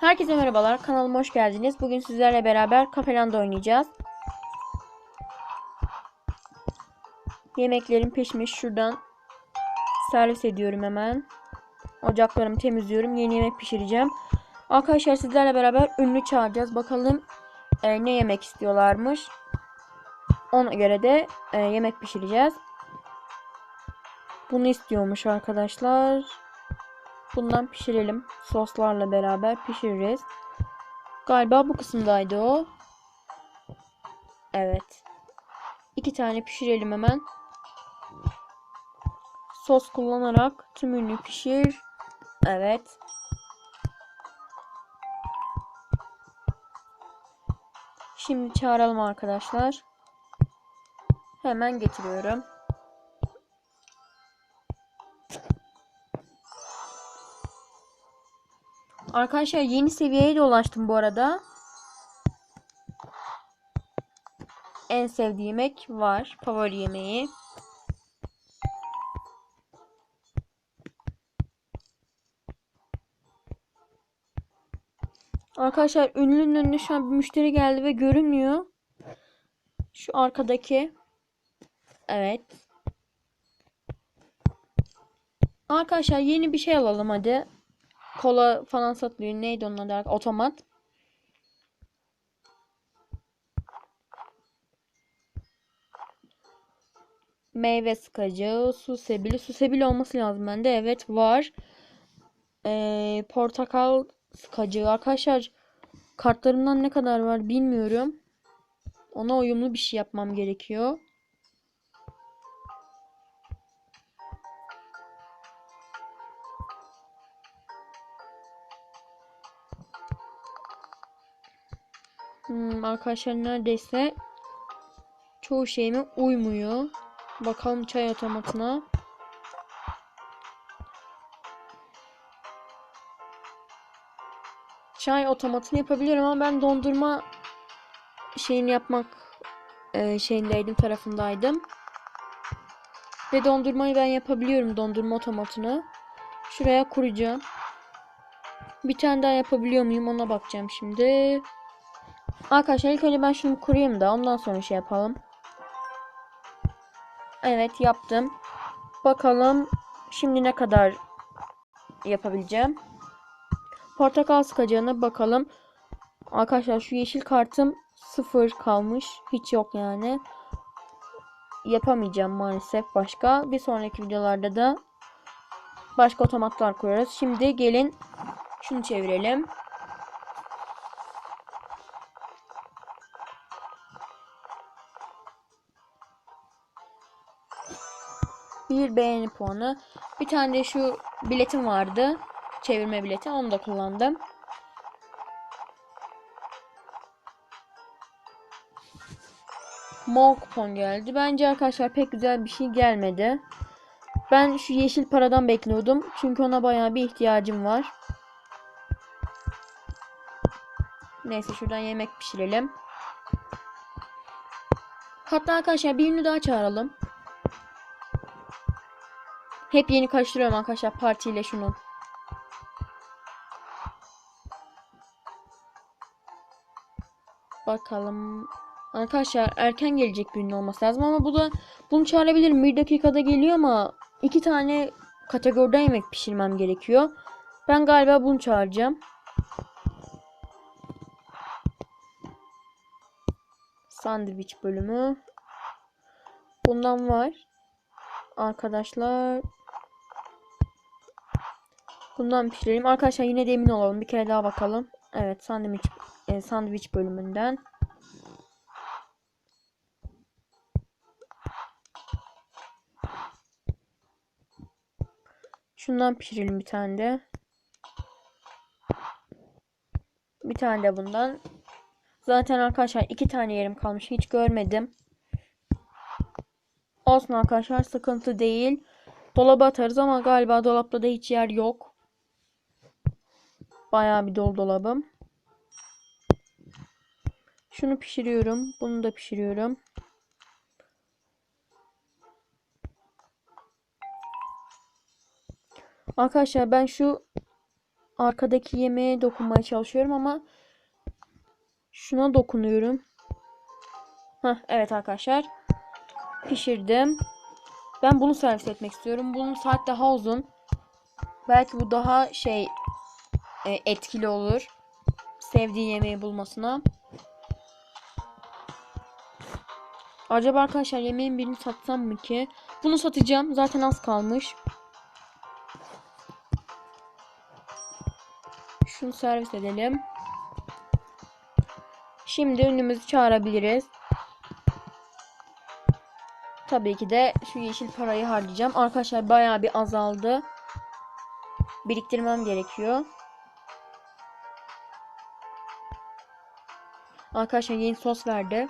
Herkese merhabalar. Kanalıma hoş geldiniz. Bugün sizlerle beraber Kafeland'da oynayacağız. Yemeklerim pişmiş. Şuradan servis ediyorum hemen. Ocaklarımı temizliyorum. Yeni yemek pişireceğim. Arkadaşlar sizlerle beraber ünlü çağıracağız. Bakalım e, ne yemek istiyorlarmış. Ona göre de e, yemek pişireceğiz. Bunu istiyormuş arkadaşlar. Bundan pişirelim. Soslarla beraber pişiririz. Galiba bu kısımdaydı o. Evet. İki tane pişirelim hemen. Sos kullanarak tümünü pişir. Evet. Şimdi çağıralım arkadaşlar. Hemen getiriyorum. Arkadaşlar yeni seviyeye de ulaştım bu arada. En sevdiğim yemek var. Favori yemeği. Arkadaşlar ünlünün önüne şu an bir müşteri geldi ve görünmüyor. Şu arkadaki. Evet. Arkadaşlar yeni bir şey alalım hadi. Kola falan satılıyor. Neydi onun adı? Otomat. Meyve sıkacı, su sebili. Su sebili olması lazım bende. Evet var. Ee, portakal sıkacı. Arkadaşlar kartlarımdan ne kadar var bilmiyorum. Ona uyumlu bir şey yapmam gerekiyor. Hmm, arkadaşlar neredeyse çoğu şeyime uymuyor. Bakalım çay otomatına. Çay otomatını yapabiliyorum ama ben dondurma şeyini yapmak e, şeyindeydim tarafındaydım. Ve dondurmayı ben yapabiliyorum dondurma otomatını. Şuraya kuracağım. Bir tane daha yapabiliyor muyum ona bakacağım şimdi. Arkadaşlar ilk önce ben şunu kurayım da ondan sonra şey yapalım. Evet yaptım. Bakalım şimdi ne kadar yapabileceğim. Portakal sıkacağına bakalım. Arkadaşlar şu yeşil kartım sıfır kalmış. Hiç yok yani. Yapamayacağım maalesef başka. Bir sonraki videolarda da başka otomatlar kurarız. Şimdi gelin şunu çevirelim. Bir beğeni puanı. Bir tane de şu biletim vardı. Çevirme bileti. Onu da kullandım. Mor kupon geldi. Bence arkadaşlar pek güzel bir şey gelmedi. Ben şu yeşil paradan bekliyordum. Çünkü ona bayağı bir ihtiyacım var. Neyse şuradan yemek pişirelim. Hatta arkadaşlar birini daha çağıralım. Hep yeni karıştırıyorum arkadaşlar partiyle şunu. Bakalım. Arkadaşlar erken gelecek bir ünlü olması lazım ama bu da bunu çağırabilirim. Bir dakikada geliyor ama iki tane kategoriden yemek pişirmem gerekiyor. Ben galiba bunu çağıracağım. Sandviç bölümü. Bundan var. Arkadaşlar. Bundan pişirelim. Arkadaşlar yine de emin olalım. Bir kere daha bakalım. Evet sandviç, e, sandviç bölümünden. Şundan pişirelim bir tane de. Bir tane de bundan. Zaten arkadaşlar iki tane yerim kalmış. Hiç görmedim. Olsun arkadaşlar sıkıntı değil. Dolaba atarız ama galiba dolapta da hiç yer yok. Bayağı bir dolu dolabım. Şunu pişiriyorum. Bunu da pişiriyorum. Arkadaşlar ben şu arkadaki yemeğe dokunmaya çalışıyorum ama şuna dokunuyorum. Heh, evet arkadaşlar. Pişirdim. Ben bunu servis etmek istiyorum. Bunun saat daha uzun. Belki bu daha şey e, etkili olur. Sevdiği yemeği bulmasına. Acaba arkadaşlar yemeğin birini satsam mı ki? Bunu satacağım. Zaten az kalmış. Şunu servis edelim. Şimdi ünlümüzü çağırabiliriz. Tabii ki de şu yeşil parayı harcayacağım. Arkadaşlar bayağı bir azaldı. Biriktirmem gerekiyor. Arkadaşlar yeni sos verdi.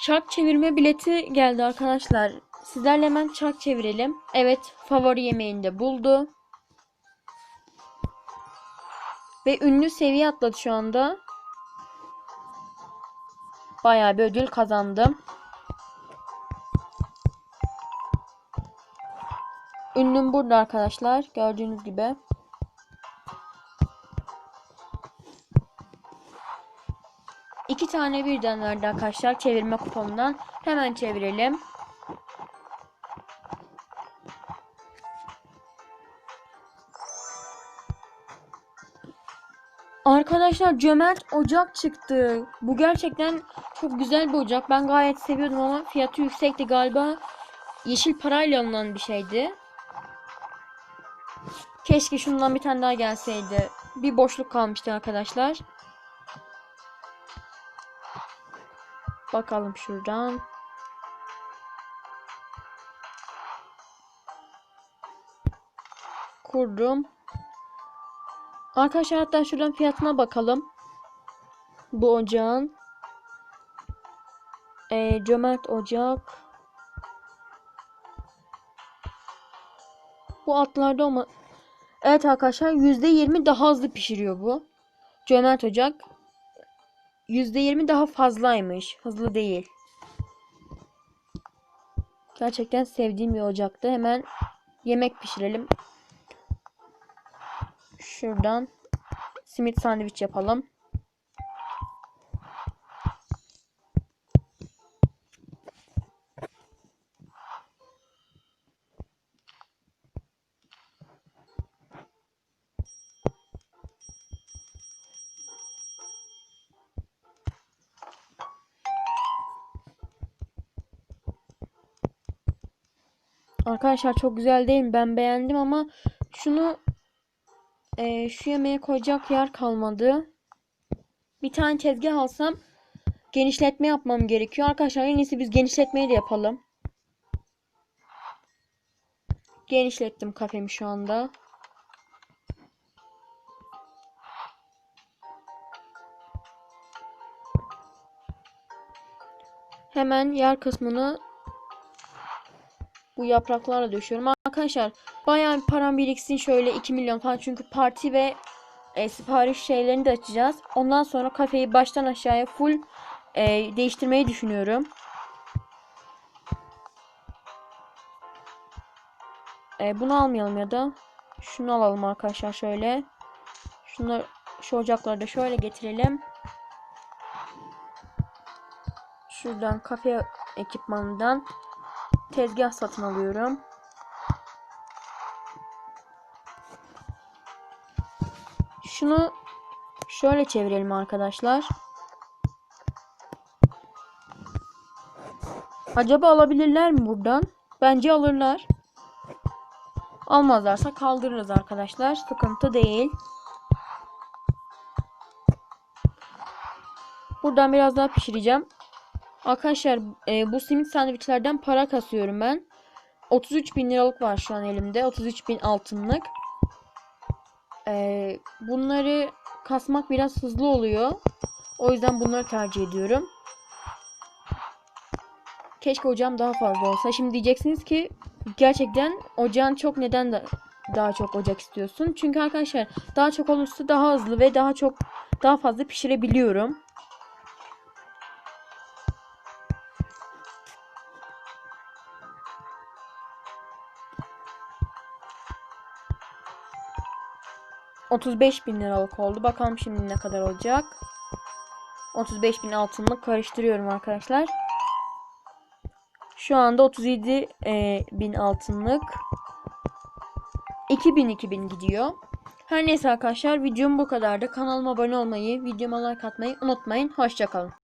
Çark çevirme bileti geldi arkadaşlar. Sizlerle hemen çark çevirelim. Evet favori yemeğini de buldu. Ve ünlü seviye atladı şu anda. Bayağı bir ödül kazandım. Ünlüm burada arkadaşlar. Gördüğünüz gibi. Tane birden verdi arkadaşlar çevirme kuponundan. Hemen çevirelim. Arkadaşlar cömert ocak çıktı. Bu gerçekten çok güzel bir ocak. Ben gayet seviyordum ama fiyatı yüksekti galiba. Yeşil parayla alınan bir şeydi. Keşke şundan bir tane daha gelseydi. Bir boşluk kalmıştı arkadaşlar. Bakalım şuradan. Kurdum. Arkadaşlar hatta şuradan fiyatına bakalım. Bu ocağın. Ee, cömert ocak. Bu altlarda olma. Evet arkadaşlar %20 daha hızlı pişiriyor bu. Cömert ocak. %20 daha fazlaymış. Hızlı değil. Gerçekten sevdiğim bir ocaktı. Hemen yemek pişirelim. Şuradan simit sandviç yapalım. Arkadaşlar çok güzel değil mi? Ben beğendim ama şunu e, şu yemeğe koyacak yer kalmadı. Bir tane tezgah alsam genişletme yapmam gerekiyor. Arkadaşlar en iyisi biz genişletmeyi de yapalım. Genişlettim kafemi şu anda. Hemen yer kısmını bu yapraklarla döşüyorum. Arkadaşlar bayağı bir param biriksin şöyle 2 milyon falan. Çünkü parti ve e, sipariş şeylerini de açacağız. Ondan sonra kafeyi baştan aşağıya full e, değiştirmeyi düşünüyorum. E, bunu almayalım ya da şunu alalım arkadaşlar şöyle. Şunu şu ocakları da şöyle getirelim. Şuradan kafe ekipmanından tezgah satın alıyorum. Şunu şöyle çevirelim arkadaşlar. Acaba alabilirler mi buradan? Bence alırlar. Almazlarsa kaldırırız arkadaşlar. Sıkıntı değil. Buradan biraz daha pişireceğim. Arkadaşlar e, bu simit sandviçlerden para kasıyorum ben. 33 bin liralık var şu an elimde. 33 bin altınlık. E, bunları kasmak biraz hızlı oluyor. O yüzden bunları tercih ediyorum. Keşke ocağım daha fazla olsa. Şimdi diyeceksiniz ki gerçekten ocağın çok neden da daha çok ocak istiyorsun? Çünkü arkadaşlar daha çok olursa daha hızlı ve daha çok daha fazla pişirebiliyorum. 35 bin liralık oldu. Bakalım şimdi ne kadar olacak. 35 bin altınlık karıştırıyorum arkadaşlar. Şu anda 37 e, bin altınlık. 2000 2000 gidiyor. Her neyse arkadaşlar videom bu kadardı. Kanalıma abone olmayı, videoma like atmayı unutmayın. Hoşçakalın.